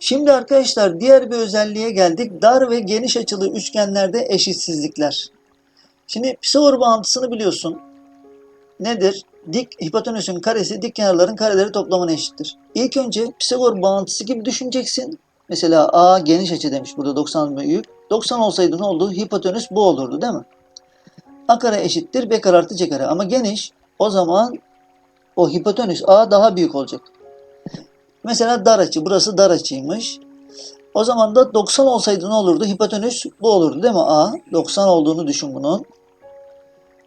Şimdi arkadaşlar diğer bir özelliğe geldik. Dar ve geniş açılı üçgenlerde eşitsizlikler. Şimdi Pisagor bağıntısını biliyorsun. Nedir? Dik hipotenüsün karesi dik kenarların kareleri toplamına eşittir. İlk önce Pisagor bağıntısı gibi düşüneceksin. Mesela A geniş açı demiş burada 90 büyük. 90 olsaydı ne oldu? Hipotenüs bu olurdu değil mi? A kare eşittir B kare artı C kare. Ama geniş o zaman o hipotenüs A daha büyük olacak. Mesela dar açı. Burası dar açıymış. O zaman da 90 olsaydı ne olurdu? Hipotenüs bu olurdu değil mi? A. 90 olduğunu düşün bunun.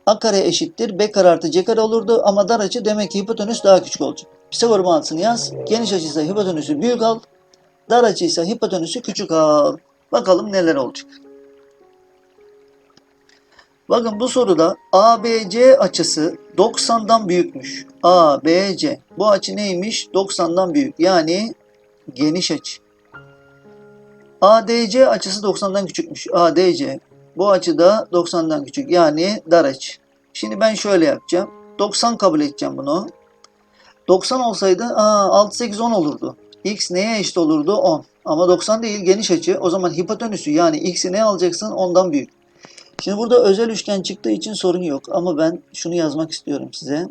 A kare eşittir. B kare artı C kare olurdu. Ama dar açı demek ki hipotenüs daha küçük olacak. Pisagor mantığını yaz. Geniş açıysa hipotenüsü büyük al. Dar açıysa hipotenüsü küçük al. Bakalım neler olacak. Bakın bu soruda ABC açısı 90'dan büyükmüş. ABC. Bu açı neymiş? 90'dan büyük. Yani geniş açı. ADC açısı 90'dan küçükmüş. ADC. Bu açı da 90'dan küçük. Yani dar açı. Şimdi ben şöyle yapacağım. 90 kabul edeceğim bunu. 90 olsaydı aa, 6, 8, 10 olurdu. X neye eşit olurdu? 10. Ama 90 değil geniş açı. O zaman hipotenüsü yani x'i ne alacaksın? Ondan büyük. Şimdi burada özel üçgen çıktığı için sorun yok. Ama ben şunu yazmak istiyorum size.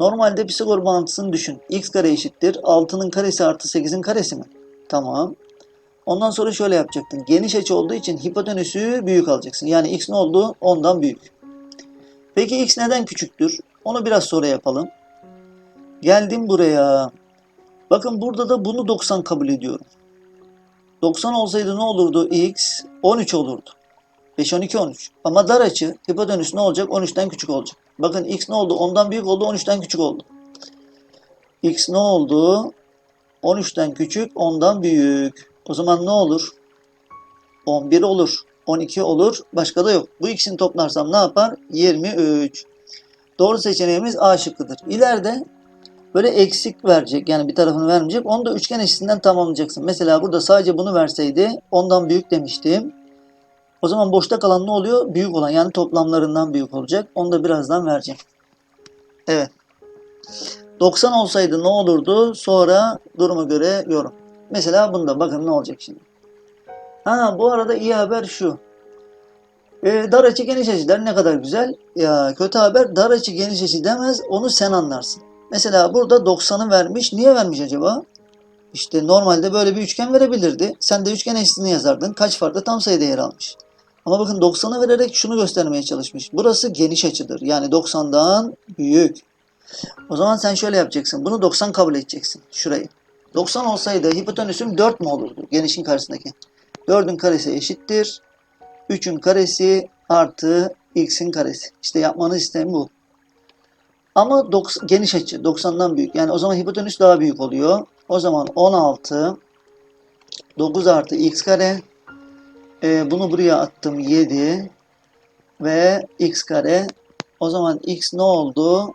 Normalde Pisagor bağıntısını düşün. x kare eşittir. 6'nın karesi artı 8'in karesi mi? Tamam. Ondan sonra şöyle yapacaktın. Geniş açı olduğu için hipotenüsü büyük alacaksın. Yani x ne oldu? 10'dan büyük. Peki x neden küçüktür? Onu biraz sonra yapalım. Geldim buraya. Bakın burada da bunu 90 kabul ediyorum. 90 olsaydı ne olurdu? x 13 olurdu. 5, 12, 13. Ama dar açı hipotenüs ne olacak? 13'ten küçük olacak. Bakın x ne oldu? 10'dan büyük oldu, 13'ten küçük oldu. x ne oldu? 13'ten küçük, 10'dan büyük. O zaman ne olur? 11 olur, 12 olur, başka da yok. Bu ikisini toplarsam ne yapar? 23. Doğru seçeneğimiz A şıkkıdır. İleride böyle eksik verecek yani bir tarafını vermeyecek. Onu da üçgen eşitliğinden tamamlayacaksın. Mesela burada sadece bunu verseydi ondan büyük demiştim. O zaman boşta kalan ne oluyor? Büyük olan yani toplamlarından büyük olacak. Onu da birazdan vereceğim. Evet. 90 olsaydı ne olurdu? Sonra duruma göre yorum. Mesela bunda bakın ne olacak şimdi. Ha bu arada iyi haber şu. E, dar açı geniş açı der ne kadar güzel. Ya kötü haber dar açı geniş açı demez onu sen anlarsın. Mesela burada 90'ı vermiş. Niye vermiş acaba? İşte normalde böyle bir üçgen verebilirdi. Sen de üçgen eşitliğini yazardın. Kaç farklı tam sayıda yer almış. Ama bakın 90'ı vererek şunu göstermeye çalışmış. Burası geniş açıdır. Yani 90'dan büyük. O zaman sen şöyle yapacaksın. Bunu 90 kabul edeceksin. Şurayı. 90 olsaydı hipotenüsüm 4 mu olurdu? Genişin karşısındaki. 4'ün karesi eşittir. 3'ün karesi artı x'in karesi. İşte yapmanız istemi bu. Ama 90, geniş açı 90'dan büyük. Yani o zaman hipotenüs daha büyük oluyor. O zaman 16 9 artı x kare e, bunu buraya attım 7 ve x kare o zaman x ne oldu?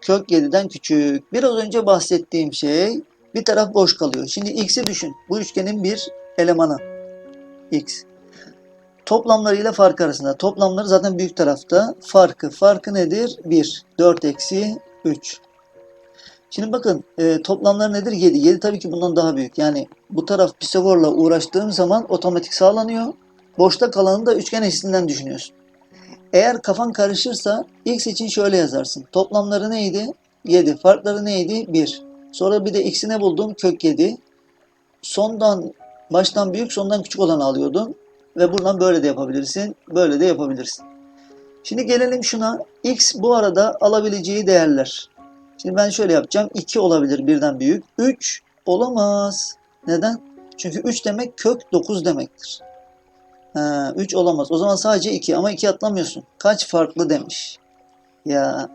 Kök 7'den küçük. Biraz önce bahsettiğim şey bir taraf boş kalıyor. Şimdi x'i düşün. Bu üçgenin bir elemanı. x. Toplamlarıyla fark arasında. Toplamları zaten büyük tarafta. Farkı. Farkı nedir? 1. 4 eksi 3. Şimdi bakın e, toplamları nedir? 7. 7 tabii ki bundan daha büyük. Yani bu taraf Pisagor'la uğraştığım zaman otomatik sağlanıyor. Boşta kalanı da üçgen eşitliğinden düşünüyorsun. Eğer kafan karışırsa x için şöyle yazarsın. Toplamları neydi? 7. Farkları neydi? 1. Sonra bir de x'i ne buldum? Kök 7. Sondan baştan büyük sondan küçük olanı alıyordum. Ve buradan böyle de yapabilirsin. Böyle de yapabilirsin. Şimdi gelelim şuna. x bu arada alabileceği değerler. Şimdi ben şöyle yapacağım. 2 olabilir birden büyük. 3 olamaz. Neden? Çünkü 3 demek kök 9 demektir. Ha, 3 olamaz. O zaman sadece 2 ama 2 atlamıyorsun. Kaç farklı demiş. Ya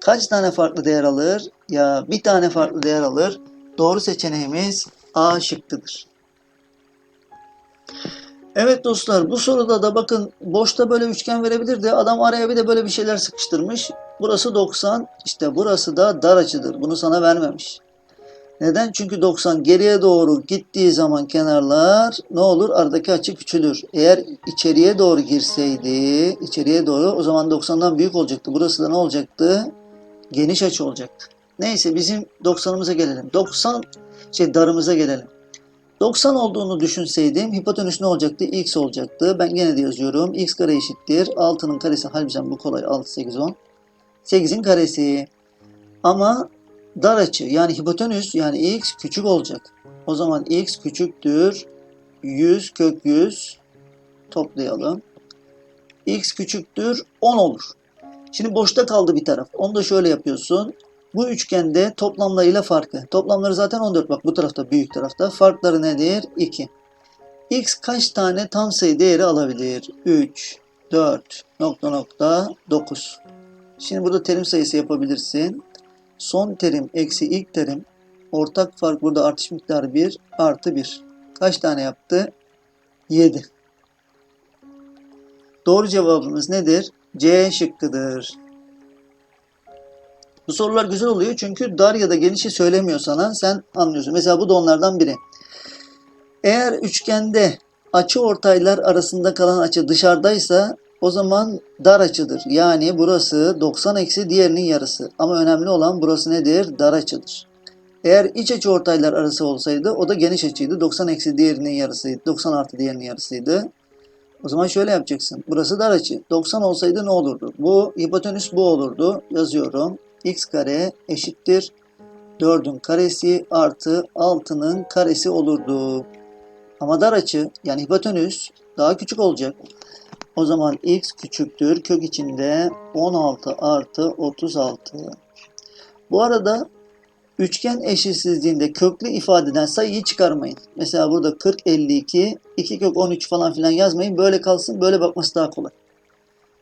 kaç tane farklı değer alır? Ya bir tane farklı değer alır. Doğru seçeneğimiz A şıkkıdır. Evet dostlar bu soruda da bakın boşta böyle üçgen verebilirdi. Adam araya bir de böyle bir şeyler sıkıştırmış. Burası 90 işte burası da dar açıdır. Bunu sana vermemiş. Neden? Çünkü 90 geriye doğru gittiği zaman kenarlar ne olur? Aradaki açı küçülür. Eğer içeriye doğru girseydi, içeriye doğru o zaman 90'dan büyük olacaktı. Burası da ne olacaktı? Geniş açı olacaktı. Neyse bizim 90'ımıza gelelim. 90 şey darımıza gelelim. 90 olduğunu düşünseydim hipotenüs ne olacaktı? X olacaktı. Ben gene de yazıyorum. X kare eşittir. 6'nın karesi halbuki bu kolay. 6, 8, 10. 8'in karesi. Ama dar açı yani hipotenüs yani x küçük olacak. O zaman x küçüktür 100 kök 100 toplayalım. x küçüktür 10 olur. Şimdi boşta kaldı bir taraf. Onu da şöyle yapıyorsun. Bu üçgende toplamlarıyla farkı. Toplamları zaten 14 bak bu tarafta büyük tarafta. Farkları nedir? 2. x kaç tane tam sayı değeri alabilir? 3, 4, nokta nokta 9. Şimdi burada terim sayısı yapabilirsin. Son terim eksi ilk terim. Ortak fark burada artış miktarı 1 artı 1. Kaç tane yaptı? 7. Doğru cevabımız nedir? C şıkkıdır. Bu sorular güzel oluyor çünkü dar ya da genişi söylemiyor sana. Sen anlıyorsun. Mesela bu da onlardan biri. Eğer üçgende açı ortaylar arasında kalan açı dışarıdaysa o zaman dar açıdır. Yani burası 90 eksi diğerinin yarısı. Ama önemli olan burası nedir? Dar açıdır. Eğer iç açı ortaylar arası olsaydı o da geniş açıydı. 90 eksi diğerinin yarısıydı. 90 artı diğerinin yarısıydı. O zaman şöyle yapacaksın. Burası dar açı. 90 olsaydı ne olurdu? Bu hipotenüs bu olurdu. Yazıyorum. x kare eşittir. 4'ün karesi artı 6'nın karesi olurdu. Ama dar açı yani hipotenüs daha küçük olacak. O zaman x küçüktür. Kök içinde 16 artı 36. Bu arada üçgen eşitsizliğinde köklü ifadeden sayıyı çıkarmayın. Mesela burada 40, 52, 2 kök 13 falan filan yazmayın. Böyle kalsın. Böyle bakması daha kolay.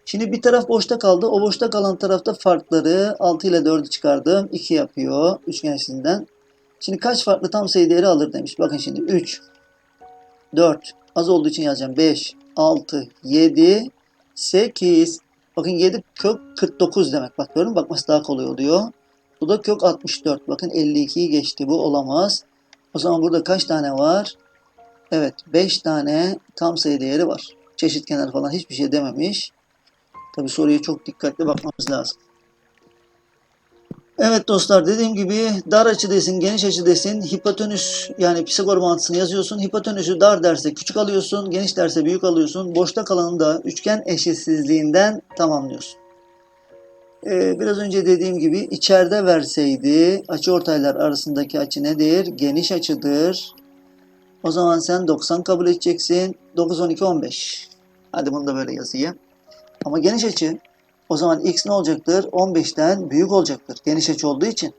Şimdi bir taraf boşta kaldı. O boşta kalan tarafta farkları 6 ile 4'ü çıkardım. 2 yapıyor üçgen eşitsizliğinden. Şimdi kaç farklı tam sayı değeri alır demiş. Bakın şimdi 3, 4, az olduğu için yazacağım 5, 6, 7, 8. Bakın 7 kök 49 demek. Bak gördün mü? Bakması daha kolay oluyor. Bu da kök 64. Bakın 52'yi geçti. Bu olamaz. O zaman burada kaç tane var? Evet 5 tane tam sayı değeri var. Çeşit kenar falan hiçbir şey dememiş. Tabi soruya çok dikkatli bakmamız lazım. Evet dostlar dediğim gibi dar açı desin, geniş açı desin, hipotenüs yani Pisagor mantısını yazıyorsun. Hipotenüsü dar derse küçük alıyorsun, geniş derse büyük alıyorsun. Boşta kalanı da üçgen eşitsizliğinden tamamlıyorsun. Ee, biraz önce dediğim gibi içeride verseydi açı ortaylar arasındaki açı nedir? Geniş açıdır. O zaman sen 90 kabul edeceksin. 9, 12, 15. Hadi bunu da böyle yazayım. Ama geniş açı o zaman x ne olacaktır? 15'ten büyük olacaktır. Geniş açı olduğu için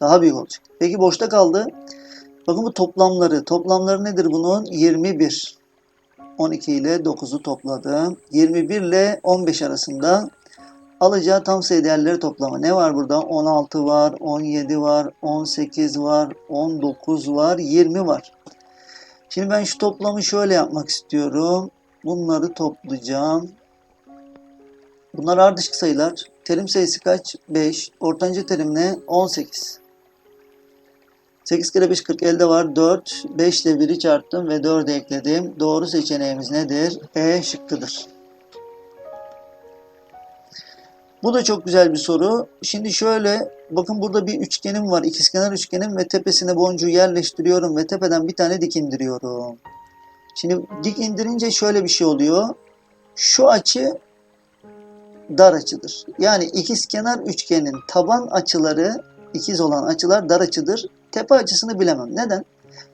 daha büyük olacak. Peki boşta kaldı. Bakın bu toplamları. Toplamları nedir bunun? 21. 12 ile 9'u topladım. 21 ile 15 arasında alacağı tam sayı değerleri toplamı. Ne var burada? 16 var, 17 var, 18 var, 19 var, 20 var. Şimdi ben şu toplamı şöyle yapmak istiyorum. Bunları toplayacağım. Bunlar ardışık sayılar. Terim sayısı kaç? 5. Ortanca terim ne? 18. 8 kere 5 40 elde var 4. 5 ile 1'i çarptım ve 4'ü ekledim. Doğru seçeneğimiz nedir? E şıkkıdır. Bu da çok güzel bir soru. Şimdi şöyle bakın burada bir üçgenim var. İkizkenar üçgenim ve tepesine boncuğu yerleştiriyorum ve tepeden bir tane dik indiriyorum. Şimdi dik indirince şöyle bir şey oluyor. Şu açı dar açıdır. Yani ikizkenar üçgenin taban açıları ikiz olan açılar dar açıdır. Tepe açısını bilemem. Neden?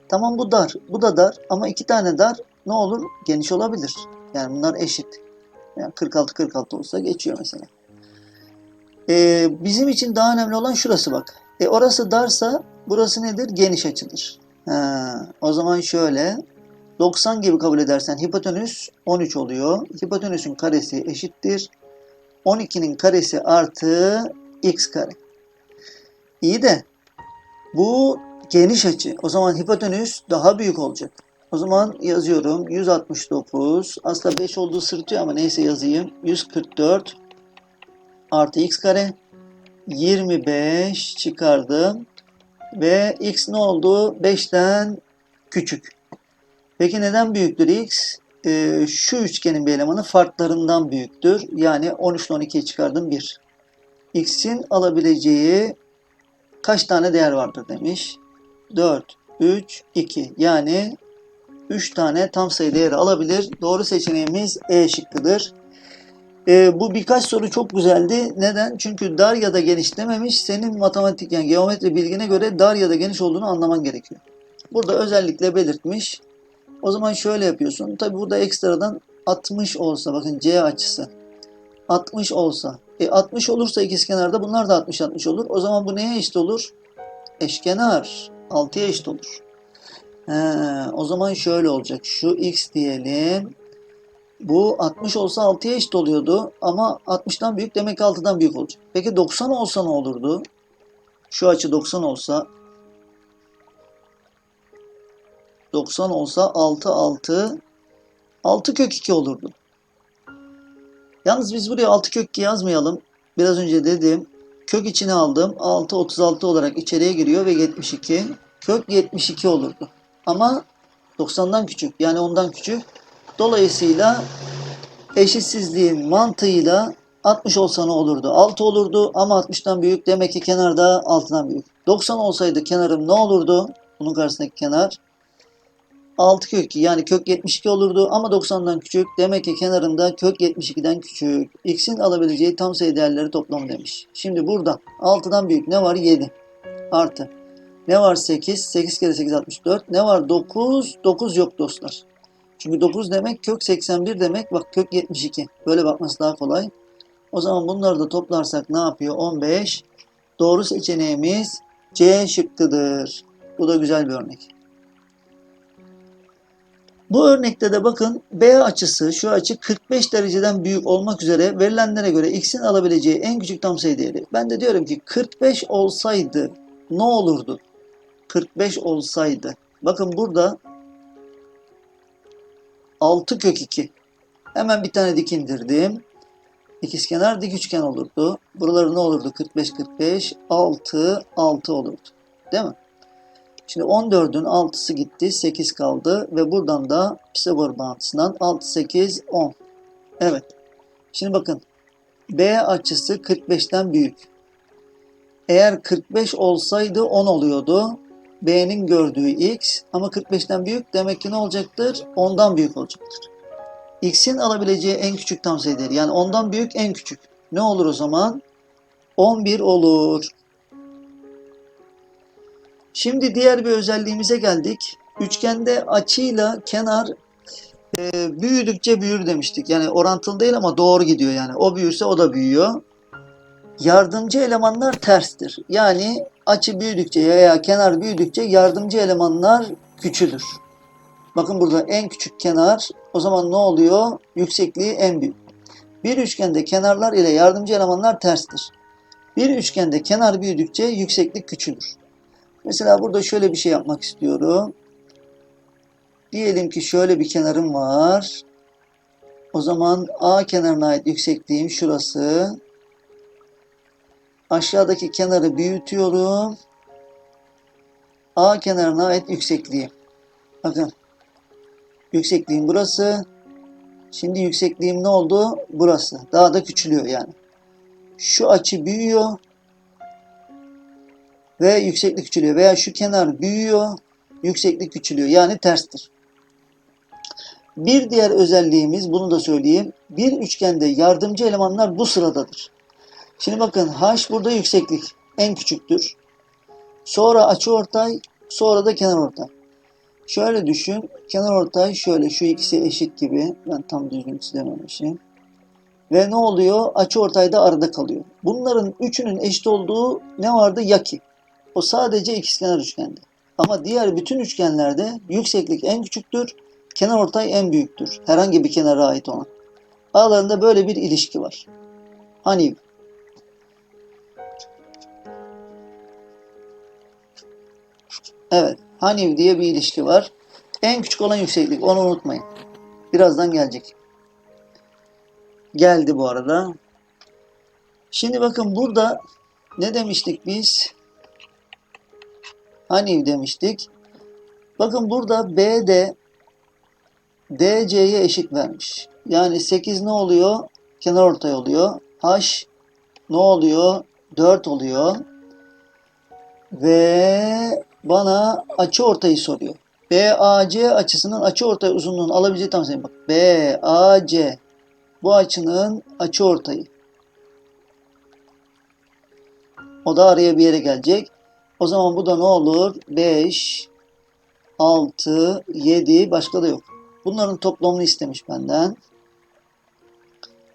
Tamam bu dar, bu da dar ama iki tane dar ne olur? Geniş olabilir. Yani bunlar eşit. Yani 46 46 olsa geçiyor mesela. Ee, bizim için daha önemli olan şurası bak. E orası darsa burası nedir? Geniş açıdır. Ha, o zaman şöyle 90 gibi kabul edersen hipotenüs 13 oluyor. Hipotenüsün karesi eşittir 12'nin karesi artı x kare. İyi de bu geniş açı. O zaman hipotenüs daha büyük olacak. O zaman yazıyorum 169 aslında 5 olduğu sırıtıyor ama neyse yazayım. 144 artı x kare 25 çıkardım. Ve x ne oldu? 5'ten küçük. Peki neden büyüktür x? Ee, şu üçgenin bir elemanı farklarından büyüktür. Yani 13 ile 12'yi çıkardım 1. x'in alabileceği kaç tane değer vardır demiş. 4, 3, 2. Yani 3 tane tam sayı değeri alabilir. Doğru seçeneğimiz E şıkkıdır. Ee, bu birkaç soru çok güzeldi. Neden? Çünkü dar ya da geniş dememiş. Senin matematik yani geometri bilgine göre dar ya da geniş olduğunu anlaman gerekiyor. Burada özellikle belirtmiş. O zaman şöyle yapıyorsun. Tabi burada ekstradan 60 olsa bakın C açısı. 60 olsa. E 60 olursa ikizkenarda bunlar da 60 60 olur. O zaman bu neye eşit olur? Eşkenar. 6'ya eşit olur. He, o zaman şöyle olacak. Şu x diyelim. Bu 60 olsa 6'ya eşit oluyordu ama 60'tan büyük demek ki 6'dan büyük olacak. Peki 90 olsa ne olurdu? Şu açı 90 olsa 90 olsa 6 6 6 kök 2 olurdu. Yalnız biz buraya 6 kök 2 yazmayalım. Biraz önce dedim. Kök içine aldım. 6 36 olarak içeriye giriyor ve 72. Kök 72 olurdu. Ama 90'dan küçük. Yani ondan küçük. Dolayısıyla eşitsizliğin mantığıyla 60 olsa ne olurdu? 6 olurdu ama 60'tan büyük. Demek ki kenarda 6'dan büyük. 90 olsaydı kenarım ne olurdu? Bunun karşısındaki kenar 6 kök 2 yani kök 72 olurdu ama 90'dan küçük. Demek ki kenarında kök 72'den küçük. X'in alabileceği tam sayı değerleri toplamı demiş. Şimdi burada 6'dan büyük ne var? 7 artı. Ne var 8? 8 kere 8 64. Ne var 9? 9 yok dostlar. Çünkü 9 demek kök 81 demek. Bak kök 72. Böyle bakması daha kolay. O zaman bunları da toplarsak ne yapıyor? 15. Doğru seçeneğimiz C şıkkıdır. Bu da güzel bir örnek. Bu örnekte de bakın B açısı şu açı 45 dereceden büyük olmak üzere verilenlere göre x'in alabileceği en küçük tam sayı değeri. Ben de diyorum ki 45 olsaydı ne olurdu? 45 olsaydı. Bakın burada 6 kök 2. Hemen bir tane dik indirdim. İkizkenar dik üçgen olurdu. Buraları ne olurdu? 45 45 6 6 olurdu. Değil mi? Şimdi 14'ün 6'sı gitti. 8 kaldı. Ve buradan da Pisagor bağıntısından 6, 8, 10. Evet. Şimdi bakın. B açısı 45'ten büyük. Eğer 45 olsaydı 10 oluyordu. B'nin gördüğü x ama 45'ten büyük demek ki ne olacaktır? 10'dan büyük olacaktır. X'in alabileceği en küçük tam sayı değeri. Yani 10'dan büyük en küçük. Ne olur o zaman? 11 olur. Şimdi diğer bir özelliğimize geldik. Üçgende açıyla kenar e, büyüdükçe büyür demiştik. Yani orantılı değil ama doğru gidiyor yani. O büyürse o da büyüyor. Yardımcı elemanlar terstir. Yani açı büyüdükçe veya kenar büyüdükçe yardımcı elemanlar küçülür. Bakın burada en küçük kenar o zaman ne oluyor? Yüksekliği en büyük. Bir üçgende kenarlar ile yardımcı elemanlar terstir. Bir üçgende kenar büyüdükçe yükseklik küçülür. Mesela burada şöyle bir şey yapmak istiyorum. Diyelim ki şöyle bir kenarım var. O zaman A kenarına ait yüksekliğim şurası. Aşağıdaki kenarı büyütüyorum. A kenarına ait yüksekliğim. Bakın. Yüksekliğim burası. Şimdi yüksekliğim ne oldu? Burası. Daha da küçülüyor yani. Şu açı büyüyor ve yükseklik küçülüyor. Veya şu kenar büyüyor, yükseklik küçülüyor. Yani terstir. Bir diğer özelliğimiz, bunu da söyleyeyim. Bir üçgende yardımcı elemanlar bu sıradadır. Şimdi bakın h burada yükseklik en küçüktür. Sonra açı ortay, sonra da kenar ortay. Şöyle düşün, kenar ortay şöyle, şu ikisi eşit gibi. Ben tam düzgün çizememişim. Ve ne oluyor? Açı ortayda arada kalıyor. Bunların üçünün eşit olduğu ne vardı? Yaki. O sadece ikizkenar üçgende. Ama diğer bütün üçgenlerde yükseklik en küçüktür, kenar ortay en büyüktür. Herhangi bir kenara ait olan. Aralarında böyle bir ilişki var. Hani Evet, Haniv diye bir ilişki var. En küçük olan yükseklik, onu unutmayın. Birazdan gelecek. Geldi bu arada. Şimdi bakın burada ne demiştik biz? Hani demiştik. Bakın burada BD DC'ye eşit vermiş. Yani 8 ne oluyor? Kenar ortay oluyor. H ne oluyor? 4 oluyor. Ve bana açı ortayı soruyor. BAC açısının açı ortay uzunluğunu alabileceği tam sayı. Bak BAC bu açının açı ortayı. O da araya bir yere gelecek. O zaman bu da ne olur? 5, 6, 7 başka da yok. Bunların toplamını istemiş benden.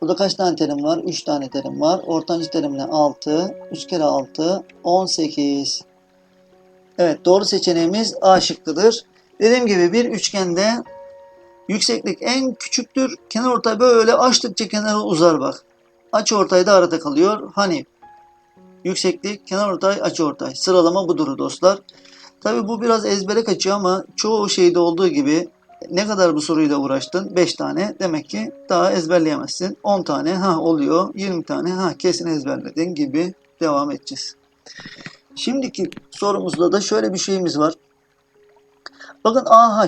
Burada kaç tane terim var? 3 tane terim var. Ortancı terimle 6. 3 kere 6. 18. Evet doğru seçeneğimiz A şıkkıdır. Dediğim gibi bir üçgende yükseklik en küçüktür. Kenar ortay böyle açtıkça kenara uzar bak. Açı ortay da arada kalıyor. Hani yükseklik, kenar ortay, açı ortay. Sıralama budur dostlar. Tabi bu biraz ezbere kaçıyor ama çoğu şeyde olduğu gibi ne kadar bu soruyla uğraştın? 5 tane. Demek ki daha ezberleyemezsin. 10 tane ha oluyor. 20 tane ha kesin ezberledin gibi devam edeceğiz. Şimdiki sorumuzda da şöyle bir şeyimiz var. Bakın AH.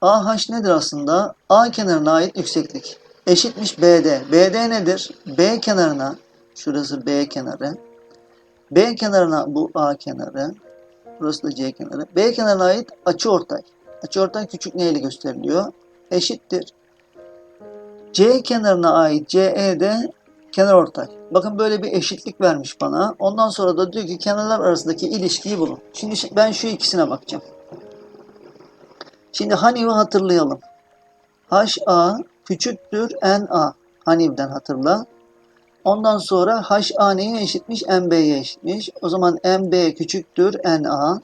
AH nedir aslında? A kenarına ait yükseklik. Eşitmiş BD. BD nedir? B kenarına, şurası B kenarı. B kenarına bu A kenarı. Burası da C kenarı. B kenarına ait açı ortay. Açı ortay küçük neyle gösteriliyor? Eşittir. C kenarına ait CE de kenar ortay. Bakın böyle bir eşitlik vermiş bana. Ondan sonra da diyor ki kenarlar arasındaki ilişkiyi bulun. Şimdi ben şu ikisine bakacağım. Şimdi Hanif'i hatırlayalım. HA küçüktür NA. Hanif'den hatırla. Ondan sonra HA neye eşitmiş? MB'ye eşitmiş. O zaman MB küçüktür NA.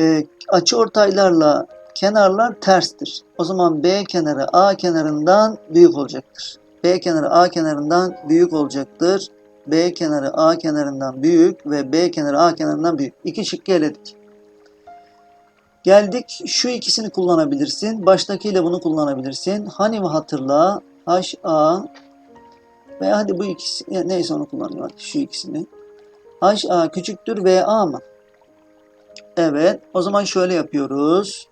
E, açı ortaylarla kenarlar terstir. O zaman B kenarı A kenarından büyük olacaktır. B kenarı A kenarından büyük olacaktır. B kenarı A kenarından büyük ve B kenarı A kenarından büyük. İki şıkkı eledik. Geldik şu ikisini kullanabilirsin. Baştakiyle bunu kullanabilirsin. Hani mi hatırla? HA veya hadi bu ikisi ya neyse onu kullanayım hadi şu ikisini. HA küçüktür VA mı? Evet. O zaman şöyle yapıyoruz.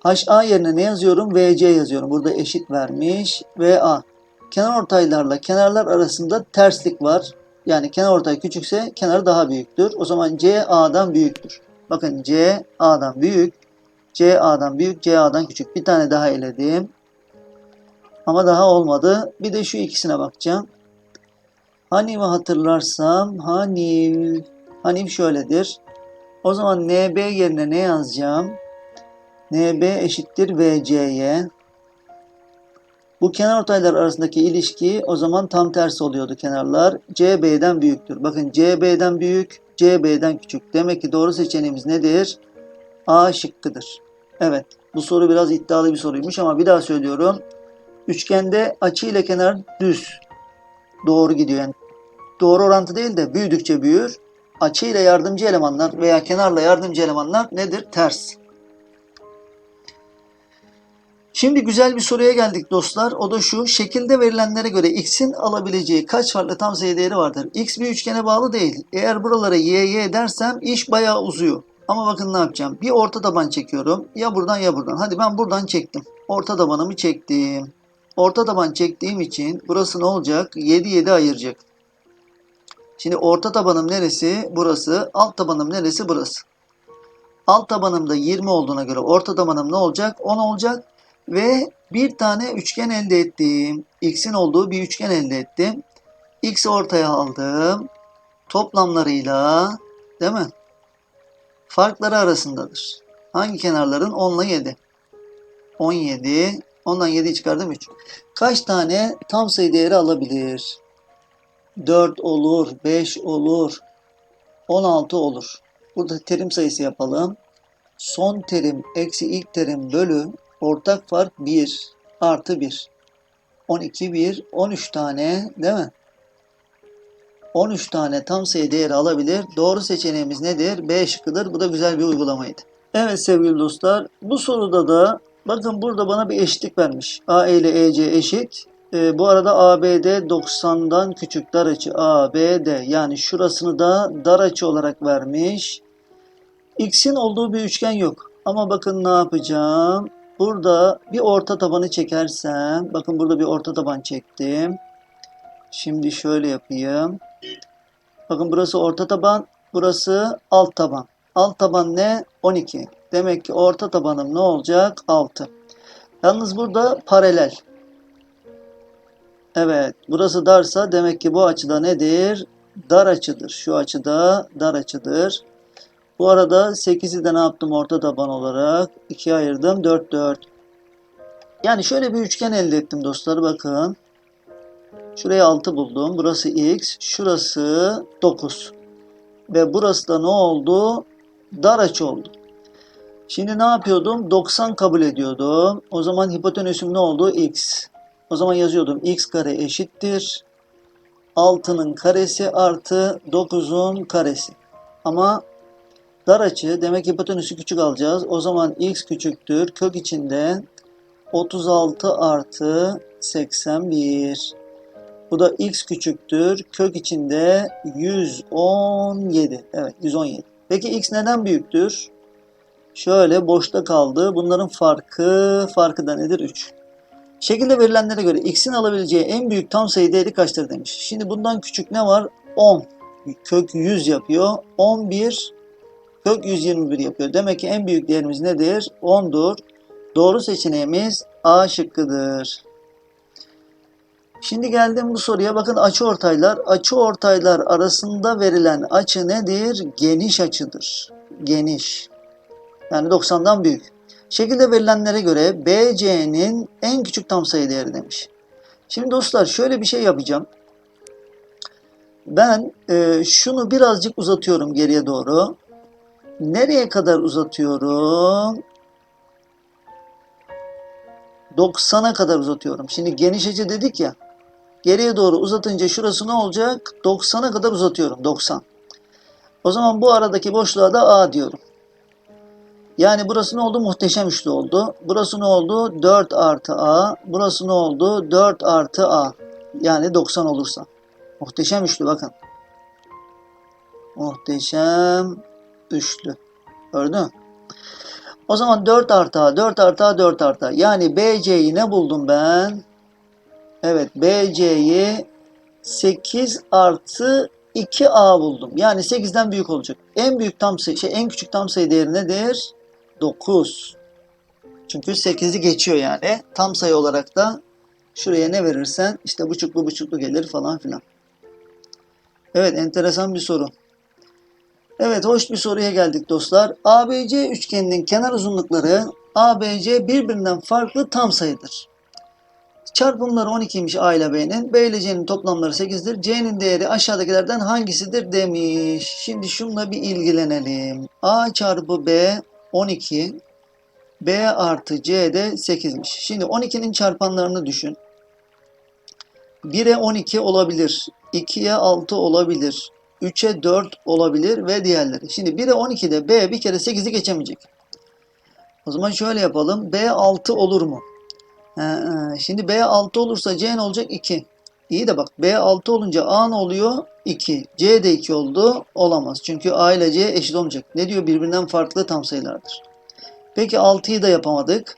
HA yerine ne yazıyorum? VC yazıyorum. Burada eşit vermiş. VA. Kenar ortaylarla kenarlar arasında terslik var. Yani kenar ortay küçükse kenar daha büyüktür. O zaman C A'dan büyüktür. Bakın C A'dan büyük. C A'dan büyük. C A'dan küçük. Bir tane daha eledim. Ama daha olmadı. Bir de şu ikisine bakacağım. Hanif'i hatırlarsam Hanif. Hanif şöyledir. O zaman NB yerine ne yazacağım? NB eşittir VC'ye. Bu kenar ortaylar arasındaki ilişki o zaman tam tersi oluyordu kenarlar. CB'den büyüktür. Bakın CB'den büyük, CB'den küçük. Demek ki doğru seçeneğimiz nedir? A şıkkıdır. Evet bu soru biraz iddialı bir soruymuş ama bir daha söylüyorum. Üçgende açı ile kenar düz. Doğru gidiyor yani. Doğru orantı değil de büyüdükçe büyür. Açı ile yardımcı elemanlar veya kenarla yardımcı elemanlar nedir? Ters. Şimdi güzel bir soruya geldik dostlar. O da şu. Şekilde verilenlere göre x'in alabileceği kaç farklı tam sayı değeri vardır? x bir üçgene bağlı değil. Eğer buralara y y dersem iş bayağı uzuyor. Ama bakın ne yapacağım. Bir orta taban çekiyorum. Ya buradan ya buradan. Hadi ben buradan çektim. Orta tabanımı çektim. Orta taban çektiğim için burası ne olacak? 7 7 ayıracak. Şimdi orta tabanım neresi? Burası. Alt tabanım neresi? Burası. Alt tabanımda 20 olduğuna göre orta tabanım ne olacak? 10 olacak. Ve bir tane üçgen elde ettim. X'in olduğu bir üçgen elde ettim. X'i ortaya aldım. Toplamlarıyla değil mi? Farkları arasındadır. Hangi kenarların? 10 ile 7. 17. Ondan 7 çıkardım 3. Kaç tane tam sayı değeri alabilir? 4 olur, 5 olur, 16 olur. Burada terim sayısı yapalım. Son terim eksi ilk terim bölü ortak fark 1 artı 1. 12 1 13 tane değil mi? 13 tane tam sayı değeri alabilir. Doğru seçeneğimiz nedir? B şıkkıdır. Bu da güzel bir uygulamaydı. Evet sevgili dostlar bu soruda da bakın burada bana bir eşitlik vermiş. A ile EC eşit. E, bu arada ABD 90'dan küçük dar açı ABD yani şurasını da dar açı olarak vermiş. X'in olduğu bir üçgen yok. Ama bakın ne yapacağım. Burada bir orta tabanı çekersem, bakın burada bir orta taban çektim. Şimdi şöyle yapayım. Bakın burası orta taban, burası alt taban. Alt taban ne? 12. Demek ki orta tabanım ne olacak? 6. Yalnız burada paralel. Evet, burası darsa demek ki bu açıda nedir? Dar açıdır. Şu açıda dar açıdır. Bu arada 8'i de ne yaptım orta taban olarak? 2'ye ayırdım. 4, 4. Yani şöyle bir üçgen elde ettim dostlar. Bakın. Şuraya 6 buldum. Burası x. Şurası 9. Ve burası da ne oldu? Dar açı oldu. Şimdi ne yapıyordum? 90 kabul ediyordum. O zaman hipotenüsüm ne oldu? x. O zaman yazıyordum. x kare eşittir. 6'nın karesi artı 9'un karesi. Ama dar açı demek hipotenüsü küçük alacağız. O zaman x küçüktür. Kök içinde 36 artı 81. Bu da x küçüktür. Kök içinde 117. Evet 117. Peki x neden büyüktür? Şöyle boşta kaldı. Bunların farkı, farkı da nedir? 3. Şekilde verilenlere göre x'in alabileceği en büyük tam sayı değeri kaçtır demiş. Şimdi bundan küçük ne var? 10. Kök 100 yapıyor. 11 kök 121 yapıyor. Demek ki en büyük değerimiz nedir? 10'dur. Doğru seçeneğimiz A şıkkıdır. Şimdi geldim bu soruya. Bakın açı ortaylar. Açı ortaylar arasında verilen açı nedir? Geniş açıdır. Geniş. Yani 90'dan büyük. Şekilde verilenlere göre BC'nin en küçük tam sayı değeri demiş. Şimdi dostlar şöyle bir şey yapacağım. Ben e, şunu birazcık uzatıyorum geriye doğru. Nereye kadar uzatıyorum? 90'a kadar uzatıyorum. Şimdi geniş dedik ya. Geriye doğru uzatınca şurası ne olacak? 90'a kadar uzatıyorum. 90. O zaman bu aradaki boşluğa da A diyorum. Yani burası ne oldu? Muhteşem üçlü oldu. Burası ne oldu? 4 artı A. Burası ne oldu? 4 artı A. Yani 90 olursa. Muhteşem üçlü bakın. Muhteşem üçlü. Gördün mü? O zaman 4 artı A, 4 artı A, 4 artı A. Yani BC'yi ne buldum ben? Evet BC'yi 8 artı 2A buldum. Yani 8'den büyük olacak. En büyük tam sayı, şey en küçük tam sayı değeri nedir? 9. Çünkü 8'i geçiyor yani. Tam sayı olarak da şuraya ne verirsen işte buçuklu buçuklu gelir falan filan. Evet enteresan bir soru. Evet hoş bir soruya geldik dostlar. ABC üçgeninin kenar uzunlukları ABC birbirinden farklı tam sayıdır. Çarpımları 12'ymiş A ile B'nin. B ile C'nin toplamları 8'dir. C'nin değeri aşağıdakilerden hangisidir demiş. Şimdi şununla bir ilgilenelim. A çarpı B 12. B artı C de 8'miş. Şimdi 12'nin çarpanlarını düşün. 1'e 12 olabilir. 2'ye 6 olabilir. 3'e 4 olabilir ve diğerleri. Şimdi 1'e 12'de B bir kere 8'i geçemeyecek. O zaman şöyle yapalım. B 6 olur mu? Şimdi B 6 olursa C ne olacak? 2. İyi de bak B 6 olunca A ne oluyor? 2. C de 2 oldu. Olamaz. Çünkü A ile C eşit olmayacak. Ne diyor? Birbirinden farklı tam sayılardır. Peki 6'yı da yapamadık.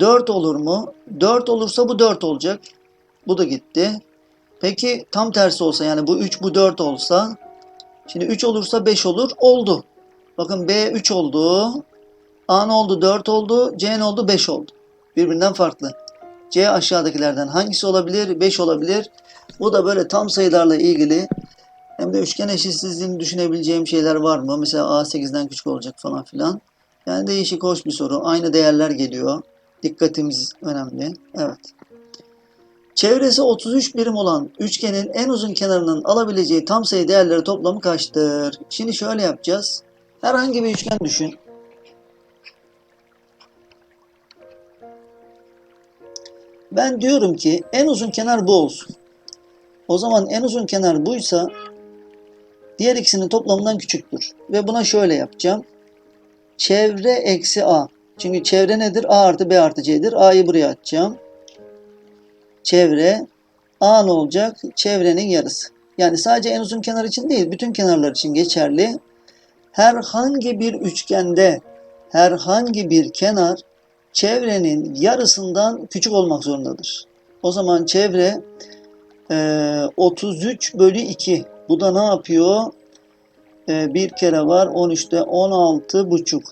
4 olur mu? 4 olursa bu 4 olacak. Bu da gitti. Peki tam tersi olsa yani bu 3 bu 4 olsa şimdi 3 olursa 5 olur. Oldu. Bakın B 3 oldu. A ne oldu? 4 oldu. C ne oldu? 5 oldu. Birbirinden farklı. C aşağıdakilerden hangisi olabilir? 5 olabilir. Bu da böyle tam sayılarla ilgili hem de üçgen eşitsizliğini düşünebileceğim şeyler var mı? Mesela A 8'den küçük olacak falan filan. Yani değişik hoş bir soru. Aynı değerler geliyor. Dikkatimiz önemli. Evet. Çevresi 33 birim olan üçgenin en uzun kenarının alabileceği tam sayı değerleri toplamı kaçtır? Şimdi şöyle yapacağız. Herhangi bir üçgen düşün. Ben diyorum ki en uzun kenar bu olsun. O zaman en uzun kenar buysa diğer ikisinin toplamından küçüktür. Ve buna şöyle yapacağım. Çevre eksi A. Çünkü çevre nedir? A artı B artı C'dir. A'yı buraya atacağım. Çevre A ne olacak? Çevrenin yarısı. Yani sadece en uzun kenar için değil, bütün kenarlar için geçerli. herhangi bir üçgende herhangi bir kenar çevrenin yarısından küçük olmak zorundadır. O zaman çevre e, 33 bölü 2. Bu da ne yapıyor? E, bir kere var 13'te 16 buçuk.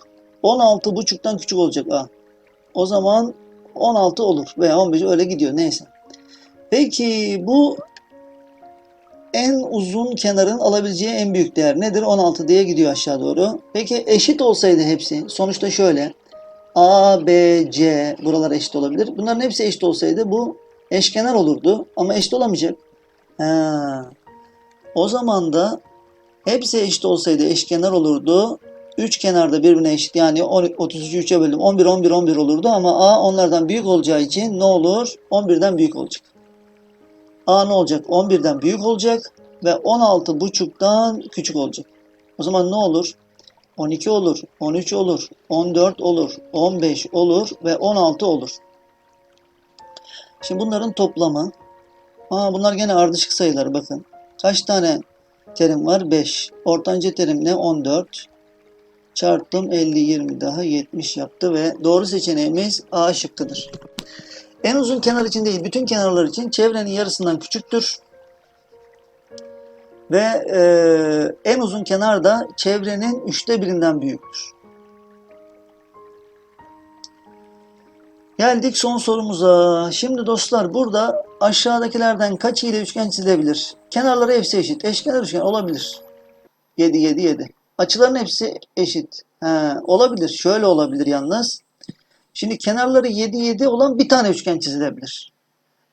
16 buçuktan küçük olacak A. O zaman 16 olur veya 15 öyle gidiyor neyse. Peki bu en uzun kenarın alabileceği en büyük değer nedir? 16 diye gidiyor aşağı doğru. Peki eşit olsaydı hepsi sonuçta şöyle A, B, C buralar eşit olabilir. Bunların hepsi eşit olsaydı bu eşkenar olurdu ama eşit olamayacak. Ha. O zaman da hepsi eşit olsaydı eşkenar olurdu. Üç kenarda birbirine eşit yani 33'ü 3'e böldüm. 11, 11, 11 olurdu ama A onlardan büyük olacağı için ne olur? 11'den büyük olacak. A ne olacak? 11'den büyük olacak ve 16 buçuktan küçük olacak. O zaman ne olur? 12 olur, 13 olur, 14 olur, 15 olur ve 16 olur. Şimdi bunların toplamı. Aa, bunlar gene ardışık sayılar bakın. Kaç tane terim var? 5. Ortanca terim ne? 14. Çarptım 50, 20 daha 70 yaptı ve doğru seçeneğimiz A şıkkıdır. En uzun kenar için değil, bütün kenarlar için çevrenin yarısından küçüktür. Ve e, en uzun kenar da çevrenin üçte birinden büyüktür. Geldik son sorumuza. Şimdi dostlar burada aşağıdakilerden kaçı ile üçgen çizilebilir? Kenarları hepsi eşit. Eşkenar üçgen olabilir. 7, 7, 7. Açıların hepsi eşit. He, olabilir. Şöyle olabilir yalnız. Şimdi kenarları 7, 7 olan bir tane üçgen çizilebilir.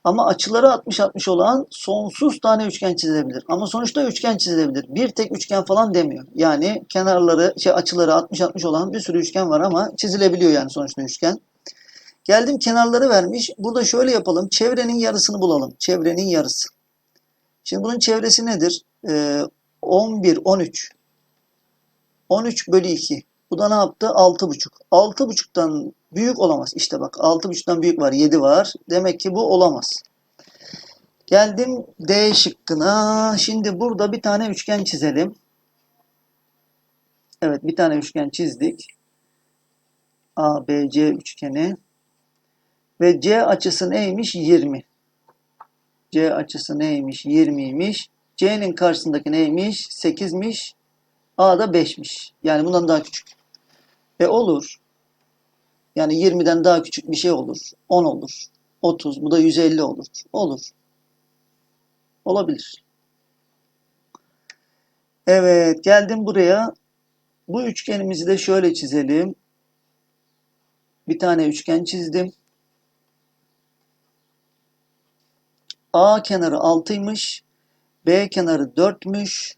Ama açıları 60-60 olan sonsuz tane üçgen çizilebilir. Ama sonuçta üçgen çizilebilir. Bir tek üçgen falan demiyor. Yani kenarları, şey açıları 60-60 olan bir sürü üçgen var ama çizilebiliyor yani sonuçta üçgen. Geldim kenarları vermiş. Burada şöyle yapalım. Çevrenin yarısını bulalım. Çevrenin yarısı. Şimdi bunun çevresi nedir? Ee, 11, 13. 13 bölü 2. Bu da ne yaptı? 6,5. 6,5'tan büyük olamaz. İşte bak 6,5'tan büyük var. 7 var. Demek ki bu olamaz. Geldim D şıkkına. Şimdi burada bir tane üçgen çizelim. Evet bir tane üçgen çizdik. ABC üçgeni. Ve C açısı neymiş? 20. C açısı neymiş? 20'ymiş. C'nin karşısındaki neymiş? 8'miş. A da 5'miş. Yani bundan daha küçük. E olur. Yani 20'den daha küçük bir şey olur. 10 olur. 30. Bu da 150 olur. Olur. Olabilir. Evet. Geldim buraya. Bu üçgenimizi de şöyle çizelim. Bir tane üçgen çizdim. A kenarı 6'ymış. B kenarı 4'müş.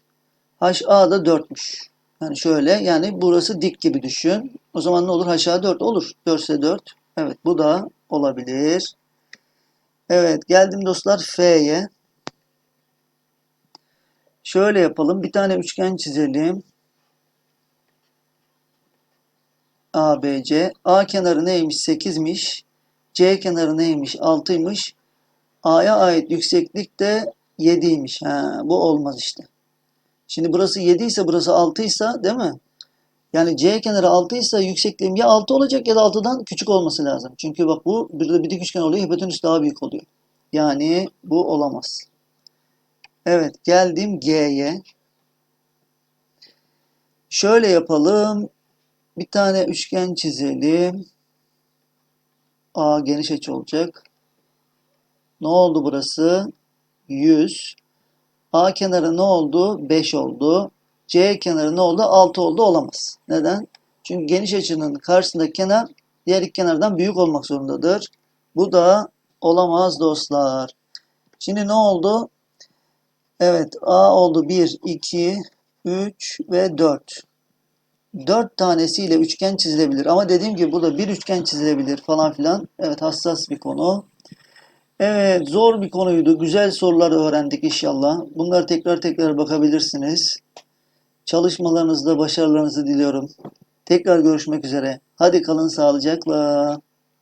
HA da 4'müş. Yani şöyle yani burası dik gibi düşün. O zaman ne olur? HA 4 olur. 4 ise 4. Evet bu da olabilir. Evet geldim dostlar F'ye. Şöyle yapalım. Bir tane üçgen çizelim. ABC. A kenarı neymiş? 8'miş. C kenarı neymiş? 6'ymış. A'ya ait yükseklik de 7'ymiş. Ha, bu olmaz işte. Şimdi burası 7 ise burası 6 ise değil mi? Yani C kenarı 6 ise yüksekliğim ya 6 olacak ya da 6'dan küçük olması lazım. Çünkü bak bu burada bir dik üçgen oluyor. Hipotenüs daha büyük oluyor. Yani bu olamaz. Evet geldim G'ye. Şöyle yapalım. Bir tane üçgen çizelim. A geniş açı olacak. Ne oldu burası? 100. A kenarı ne oldu? 5 oldu. C kenarı ne oldu? 6 oldu. Olamaz. Neden? Çünkü geniş açının karşısındaki kenar diğer iki kenardan büyük olmak zorundadır. Bu da olamaz dostlar. Şimdi ne oldu? Evet A oldu 1, 2, 3 ve 4. 4 tanesiyle üçgen çizilebilir. Ama dediğim gibi burada bir üçgen çizilebilir falan filan. Evet hassas bir konu. Evet zor bir konuydu. Güzel sorular öğrendik inşallah. Bunları tekrar tekrar bakabilirsiniz. Çalışmalarınızda başarılarınızı diliyorum. Tekrar görüşmek üzere. Hadi kalın sağlıcakla.